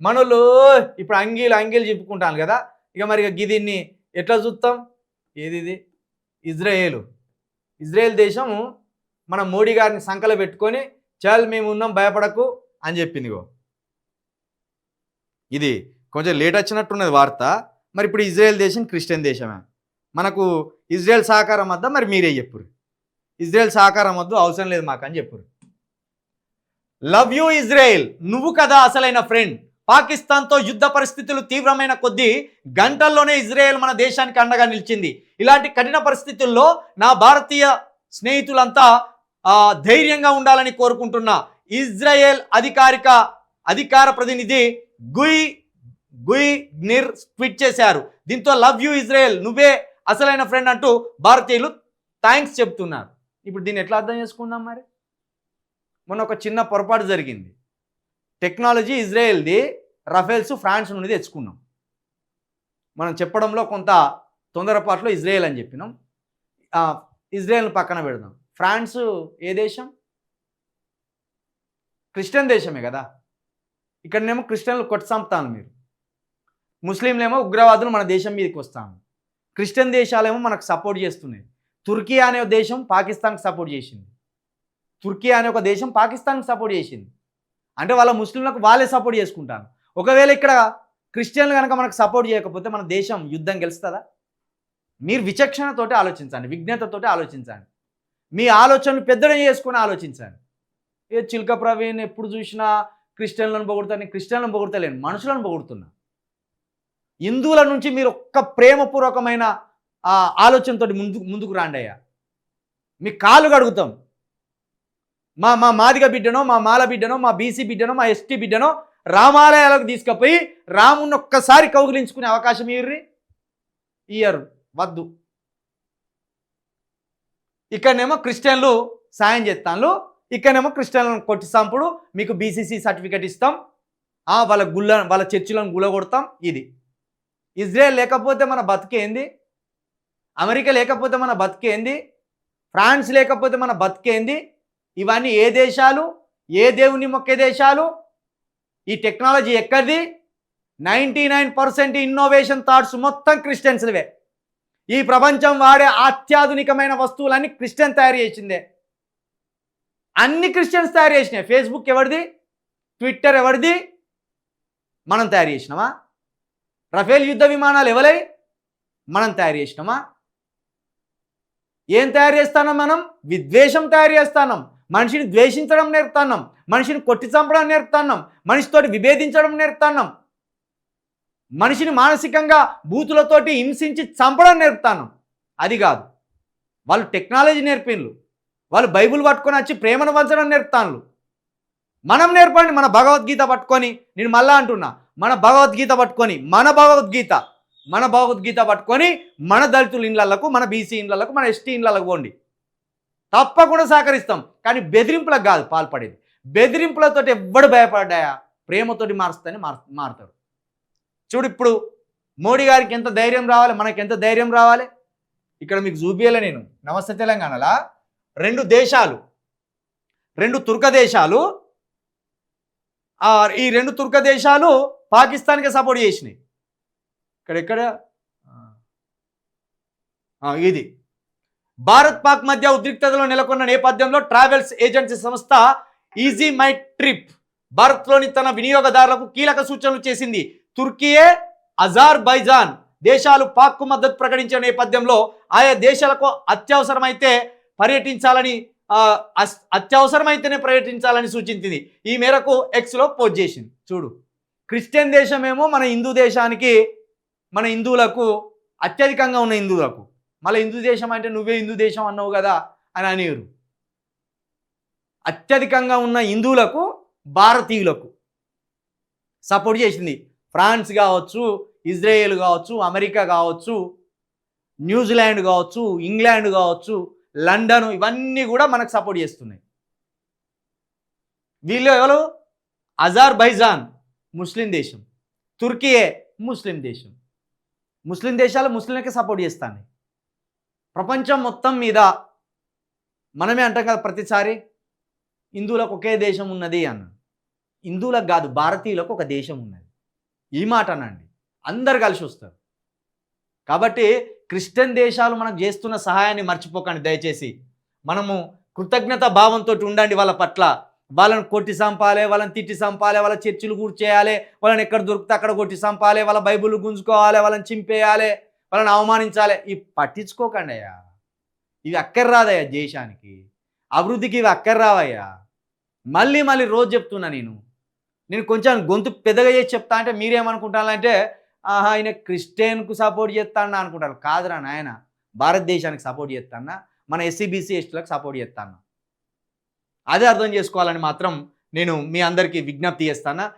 మనోళ్ళు ఇప్పుడు అంగీలు అంగీలు చెప్పుకుంటాను కదా. ఇక మరి ఇక దీన్ని ఎట్లా చూస్తాం? ఏది ఇది ఇజ్రాయేలు. ఇజ్రాయేల్ దేశము మన మోడీ గారిని సంకల పెట్టుకొని చాలు మేము ఉన్నాం భయపడకు అని చెప్పిందిగో ఇది కొంచెం లేట్ వచ్చినట్టున్నది వార్త. మరి ఇప్పుడు ఇజ్రాయెల్ దేశం క్రిస్టియన్ దేశమే. మనకు ఇజ్రాయెల్ సహకారం వద్ద? మరి మీరే చెప్పురు ఇజ్రాయెల్ సహకారం వద్దు అవసరం లేదు మాకు అని చెప్పురు లవ్ యూ ఇజ్రాయెల్. నువ్వు కదా అసలైన ఫ్రెండ్. పాకిస్తాన్తో యుద్ధ పరిస్థితులు తీవ్రమైన కొద్దీ గంటల్లోనే ఇజ్రాయెల్ మన దేశానికి అండగా నిలిచింది. ఇలాంటి కఠిన పరిస్థితుల్లో నా భారతీయ స్నేహితులంతా ధైర్యంగా ఉండాలని కోరుకుంటున్నా. ఇజ్రాయెల్ అధికారిక అధికార ప్రతినిధి గుయ్ గుయ్ నిర్ ట్వీట్ చేశారు. దీంతో లవ్ యూ ఇజ్రాయెల్ నువ్వే అసలైన ఫ్రెండ్ అంటూ భారతీయులు థ్యాంక్స్ చెప్తున్నారు ఇప్పుడు దీన్ని ఎట్లా అర్థం చేసుకుందాం మరి? మొన్న ఒక చిన్న పొరపాటు జరిగింది. టెక్నాలజీ ఇజ్రాయెల్ది రఫేల్స్ ఫ్రాన్స్ నుండి తెచ్చుకున్నాం. మనం చెప్పడంలో కొంత తొందరపాట్లో ఇజ్రాయెల్ అని చెప్పినాం. ఇజ్రాయెల్ని పక్కన పెడదాం. ఫ్రాన్స్ ఏ దేశం? క్రిస్టియన్ దేశమే కదా. ఇక్కడనేమో క్రిస్టియన్లు కొట్టసంపుతాను మీరు. ముస్లింలేమో ఉగ్రవాదులు మన దేశం మీదకి వస్తాను క్రిస్టియన్ దేశాలేమో మనకు సపోర్ట్ చేస్తున్నాయి. తుర్కీ అనే దేశం పాకిస్తాన్కి సపోర్ట్ చేసింది. తుర్కీ అనే ఒక దేశం పాకిస్తాన్కి సపోర్ట్ చేసింది. అంటే వాళ్ళ ముస్లింలకు వాళ్ళే సపోర్ట్ చేసుకుంటాను ఒకవేళ ఇక్కడ క్రిస్టియన్లు కనుక మనకు సపోర్ట్ చేయకపోతే మన దేశం యుద్ధం గెలుస్తుందా? మీరు విచక్షణతోటి ఆలోచించండి విజ్ఞతతోటి ఆలోచించండి. మీ ఆలోచనలు పెద్దడం చేసుకుని ఆలోచించండి. ఏ చిల్క ప్రవీణ్ ఎప్పుడు చూసినా క్రిస్టియన్లను పొగుడుతాను క్రిస్టియన్లను పొగుడతలేను మనుషులను పొగుడుతున్నా. హిందువుల నుంచి మీరు ఒక్క ప్రేమపూర్వకమైన ఆ, ఆలోచనతో ముందుకు ముందుకు రాండి అయ్యా మీ కాలు కడుగుతాం. మా మా మాదిగ బిడ్డనో మా మాల బిడ్డనో మా బీసీ బిడ్డనో మా ఎస్టీ బిడ్డనో రామాలయాలకు తీసుకుపోయి రాముని ఒక్కసారి కౌగిలించుకునే అవకాశం ఇయ్యర్రి? ఇయ్యరు. వద్దు. ఇక్కడనేమో క్రిస్టియన్లు సాయం చేస్తాను ఇక్కడనేమో క్రిస్టియన్లను కొట్టి సంపుడు. మీకు బీసీసీ సర్టిఫికేట్ ఇస్తాం. ఆ, వాళ్ళ గుళ్ళ వాళ్ళ చర్చిలను గుల్లగొడతాం ఇది. ఇజ్రాయెల్ లేకపోతే మన బతికేంది అమెరికా లేకపోతే మన బతికేంది ఫ్రాన్స్ లేకపోతే మన బతికేంది ఇవన్నీ ఏ దేశాలు ఏ దేవుని మొక్కే దేశాలు? ఈ టెక్నాలజీ ఎక్కడిది? Ninety nine percent innovation thoughts మొత్తం క్రిస్టియన్స్వే ఈ ప్రపంచం వాడే అత్యాధునికమైన వస్తువులన్నీ క్రిస్టియన్ తయారు చేసిందే. అన్ని క్రిస్టియన్స్ తయారు చేసినాయి. ఫేస్బుక్ ఎవరిది? ట్విట్టర్ ఎవరిది? మనం తయారు చేసినామా? రఫేల్ యుద్ధ విమానాలు ఎవరై మనం తయారు చేసినామా? ఏం తయారు చేస్తానం మనం? విద్వేషం తయారు చేస్తానం మనిషిని ద్వేషించడం నేర్పుతున్నాం. మనిషిని కొట్టి చంపడం నేర్పుతున్నాం. మనిషితోటి విభేదించడం నేర్పుతున్నాం. మనిషిని మానసికంగా బూతులతోటి హింసించి చంపడం నేర్పుతున్నాం. అది కాదు. వాళ్ళు టెక్నాలజీ నేర్పిన్లు. వాళ్ళు బైబిల్ పట్టుకొని వచ్చి ప్రేమను పంచడం నేర్పుతాను మనం నేర్పండి మన భగవద్గీత పట్టుకొని నేను మళ్ళా అంటున్నా. మన భగవద్గీత పట్టుకొని మన భగవద్గీత. మన భగవద్గీత పట్టుకొని మన దళితుల ఇండ్లకు మన బీసీ ఇండ్లకు మన ఎస్టీ ఇండ్లకు పోండి. తప్పకుండా సహకరిస్తాం. కానీ బెదిరింపులకు కాదు పాల్పడేది. బెదిరింపులతో ఎవ్వడు భయపడ్డాయా ప్రేమతోటి మారుస్తానే మార్ మారుతాడు. చూడు ఇప్పుడు మోడీ గారికి ఎంత ధైర్యం రావాలి మనకి ఎంత ధైర్యం రావాలి? ఇక్కడ మీకు చూపియలే నేను. నమస్తే తెలంగాణలా? రెండు దేశాలు రెండు తుర్క దేశాలు ఈ రెండు తుర్క దేశాలు పాకిస్తాన్కి సపోర్ట్ చేసినాయి. ఇక్కడ ఎక్కడ? ఇది. భారత్ పాక్ మధ్య ఉద్రిక్తతలో నెలకొన్న నేపథ్యంలో ట్రావెల్స్ ఏజెన్సీ సంస్థ ఈజీ మై ట్రిప్ భారత్లోని తన వినియోగదారులకు కీలక సూచనలు చేసింది. తుర్కియే అజార్బైజాన్ దేశాలు పాక్కు మద్దతు ప్రకటించిన నేపథ్యంలో ఆయా దేశాలకు అత్యవసరమైతే పర్యటించాలని అస్- అత్యవసరమైతేనే పర్యటించాలని సూచించింది. ఈ మేరకు ఎక్స్లో పోస్ట్ చేసింది. చూడు. క్రిస్టియన్ దేశమేమో మన హిందూ దేశానికి మన హిందువులకు అత్యధికంగా ఉన్న హిందువులకు మళ్ళీ హిందూ దేశం అంటే నువ్వే హిందూ దేశం అన్నావు కదా అని అనేరు. అత్యధికంగా ఉన్న హిందువులకు భారతీయులకు సపోర్ట్ చేసింది ఫ్రాన్స్ కావచ్చు ఇజ్రాయేల్ కావచ్చు అమెరికా కావచ్చు న్యూజిలాండ్ కావచ్చు ఇంగ్లాండ్ కావచ్చు లండన్ ఇవన్నీ కూడా మనకు సపోర్ట్ చేస్తున్నాయి. వీళ్ళు ఎవరు? అజార్బైజాన్ ముస్లిం దేశం. తుర్కియే ముస్లిం దేశం. ముస్లిం దేశాలు ముస్లింలకే సపోర్ట్ చేస్తాయి ప్రపంచం మొత్తం మీద మనమే అంటాం కదా ప్రతిసారి హిందువులకు ఒకే దేశం ఉన్నది అన్న. హిందువులకు కాదు భారతీయులకు ఒక దేశం ఉన్నది. ఈ మాట అనండి. అందరు కలిసి వస్తారు. కాబట్టి క్రిస్టియన్ దేశాలు మనకు చేస్తున్న సహాయాన్ని మర్చిపోకండి దయచేసి. మనము కృతజ్ఞత భావంతో ఉండండి వాళ్ళ పట్ల. వాళ్ళని కొట్టి చంపాలి వాళ్ళని తిట్టి చంపాలి వాళ్ళ చర్చిలు కూర్చేయాలి వాళ్ళని ఎక్కడ దొరికితే అక్కడ కొట్టి చంపాలి వాళ్ళ బైబుల్ గుంజుకోవాలి వాళ్ళని చింపేయాలి. వాళ్ళని అవమానించాలి. ఇవి పట్టించుకోకండి అయ్యా ఇవి అక్కర్రాదయ్యా దేశానికి. అభివృద్ధికి ఇవి అక్కర్రావయ్యా. మళ్ళీ మళ్ళీ రోజు చెప్తున్నా నేను. నేను కొంచెం గొంతు పెద్దగా చేసి చెప్తా అంటే మీరేమనుకుంటానంటే ఆహా ఆయన క్రిస్టియన్కు సపోర్ట్ చేస్తానా అనుకుంటారు. కాదురా నాయన. భారతదేశానికి సపోర్ట్ చేస్తానా? మన ఎస్సీబీసీ ఎస్టీలకు సపోర్ట్ చేస్తాను? అదే అర్థం చేసుకోవాలని మాత్రం నేను మీ అందరికీ విజ్ఞప్తి చేస్తానా.